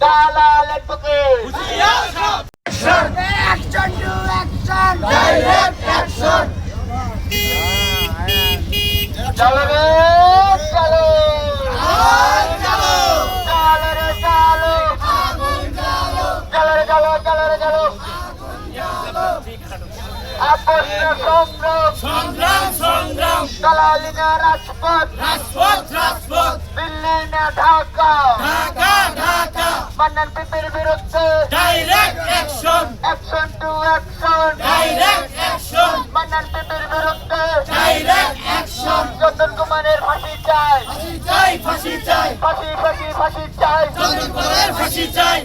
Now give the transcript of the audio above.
Jalal advocate. Action to action! Direct action চলো রে চলো চলো রে চলো চলো রে চলো চলো রে চলো সংগ্রাম। সংগ্রাম সংগ্রাম। দালালিনা রাজপথ। রাজপথ রাজপথ। দিল্লি ঢাকা। ঢাকা ঢাকা। মান্নান পিপির বিরুদ্ধে। Direct action action to action direct action Mannan পিপির বিরুদ্ধে। ডাইরেক্ট অ্যাকশন যতন কুমারের ফাঁসি চাই। চাই ফাঁসি চাই। ফাঁসি ফাঁসি ফাঁসি চাই। যতন কুমারের ফাঁসি চাই।